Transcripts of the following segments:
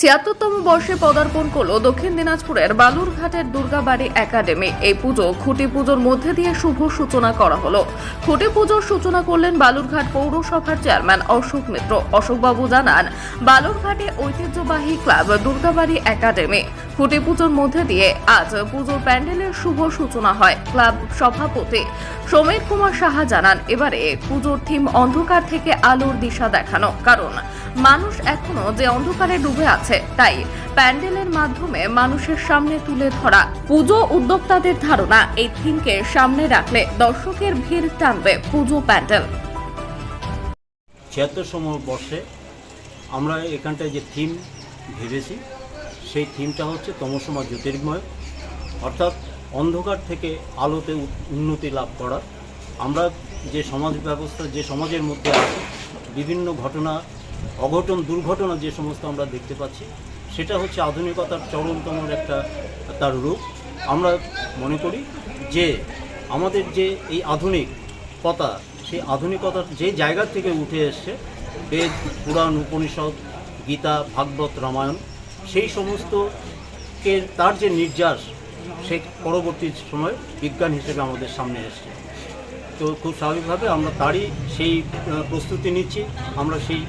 ছিয়াত্তরতম বর্ষে পদার্পণ করল দক্ষিণ দিনাজপুরের বালুরঘাটের দুর্গাবাড়ি একাডেমি। এই পুজো খুঁটি পুজোর মধ্যে দিয়ে শুভ সূচনা করা হলো। খুঁটি পুজোর সূচনা করলেন বালুরঘাট পৌরসভার চেয়ারম্যান অশোক মিত্র। অশোকবাবু জানান, বালুরঘাটে ঐতিহ্যবাহী ক্লাব দুর্গাবাড়ি একাডেমি। খুঁটি পুজোর মধ্যে দিয়ে আজ পুজোর প্যান্ডেলের শুভ সূচনা হয় ক্লাব সভাপতি সমীর কুমার সাহা জানান, এবারে পুজোর থিম অন্ধকার থেকে আলোর দিশা দেখানো, কারণ মানুষ এখনও যে অন্ধকারে ডুবে আছে, তাই প্যান্ডেলের মাধ্যমে মানুষের সামনে তুলে ধরা। পুজো উদ্যোক্তাদের ধারণা, এই থিমকে সামনে রাখলে দর্শকের ভিড় টানবে পুজো প্যান্ডেল। ছিয়াত্তরতম বর্ষে আমরা এখানটায় যে থিম ভেবেছি সেই থিমটা হচ্ছে তমসমা জ্যোতির্ময়। অর্থাৎ অন্ধকার থেকে আলোতে উন্নতি লাভ করা। আমরা যে সমাজ ব্যবস্থা, যে সমাজের মধ্যে আছে, বিভিন্ন ঘটনা, অঘটন, দুর্ঘটনা যে সমস্ত আমরা দেখতে পাচ্ছি, সেটা হচ্ছে আধুনিকতার চরমতম একটা, তার রূপ। আমরা মনে করি যে আমাদের যে এই আধুনিকতা সেই আধুনিকতার যে জায়গা থেকে উঠে এসছে, বেদ, পুরাণ, উপনিষদ, গীতা, ভাগবত, রামায়ণ সেই সমস্ত তার যে নির্যাস, সে পরবর্তী সময় বিজ্ঞান হিসেবে আমাদের সামনে এসছে। তো খুব স্বাভাবিকভাবে আমরা তারই সেই প্রস্তুতি নিচ্ছি। আমরা সেই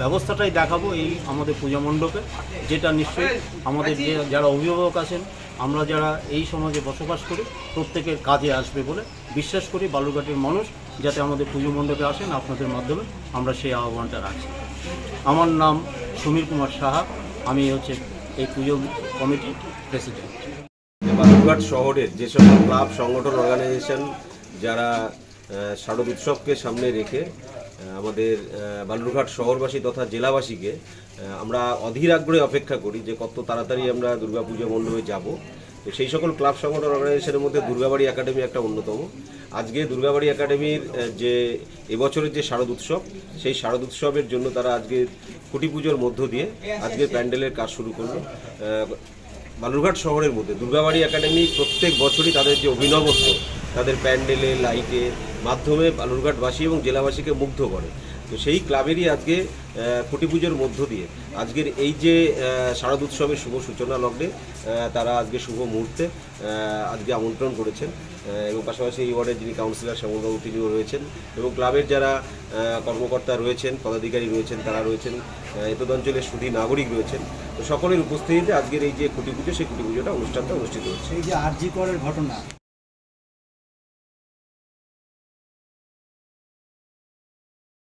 ব্যবস্থাটাই দেখাবো এই আমাদের পূজা মণ্ডপে, যেটা নিশ্চয়ই আমাদের যে, যারা অভিভাবক আছেন, আমরা যারা এই সমাজে বসবাস করি, প্রত্যেকের কাজে আসবে বলে বিশ্বাস করি। বালুরঘাটের মানুষ যাতে আমাদের পুজো মণ্ডপে আসেন, আপনাদের মাধ্যমে আমরা সেই আহ্বানটা রাখছি। আমার নাম সমীর কুমার সাহা, আমি হচ্ছে এই পুজো কমিটির প্রেসিডেন্ট বালুরঘাট শহরের যে ক্লাব, সংগঠন অর্গানাইজেশন যারা শারদ উৎসবকে সামনে রেখে আমাদের বালুরঘাট শহরবাসী তথা জেলাবাসীকে আমরা অধীর আগ্রহে অপেক্ষা করি যে কত তাড়াতাড়ি আমরা দুর্গাপুজো মণ্ডপে যাব। তো সেই সকল ক্লাব সংগঠন অর্গানাইজেশনের মধ্যে দুর্গাবাড়ি একাডেমি একটা অন্যতম। আজকে দুর্গাবাড়ি একাডেমির যে এবছরের যে শারদ উৎসব সেই শারদ উৎসবের জন্য তারা আজকে কুটি পুজোর মধ্য দিয়ে আজকে প্যান্ডেলের কাজ শুরু আহ, বালুরঘাট শহরের মধ্যে দুর্গাবাড়ি একাডেমি প্রত্যেক বছরই তাদের যে অভিনবত্ব তাদের প্যান্ডেলে লাইটে মাধ্যমে বালুরঘাটবাসী এবং জেলাবাসীকে মুগ্ধ করে। তো সেই ক্লাবেরই আজকে খুঁটি পুজোর মধ্য দিয়ে। আজকের এই যে শারদ উৎসবের শুভ সূচনা লগ্নে তারা আজকে শুভ মুহূর্তে আজকে আমন্ত্রণ করেছেন। এবং পাশাপাশি এই ওয়ার্ডের যিনি কাউন্সিলর শ্যামলবাবু, তিনিও রয়েছেন। এবং ক্লাবের যারা কর্মকর্তা রয়েছেন, পদাধিকারী রয়েছেন, তারা রয়েছেন এতদ অঞ্চলের সুধী নাগরিক রয়েছেন। তো সকলের উপস্থিতিতে আজকের এই যে খুঁটি পুজো, সেই খুঁটি পুজোটা অনুষ্ঠানটা অনুষ্ঠিত হচ্ছে। এই যে আরজি করের ঘটনা।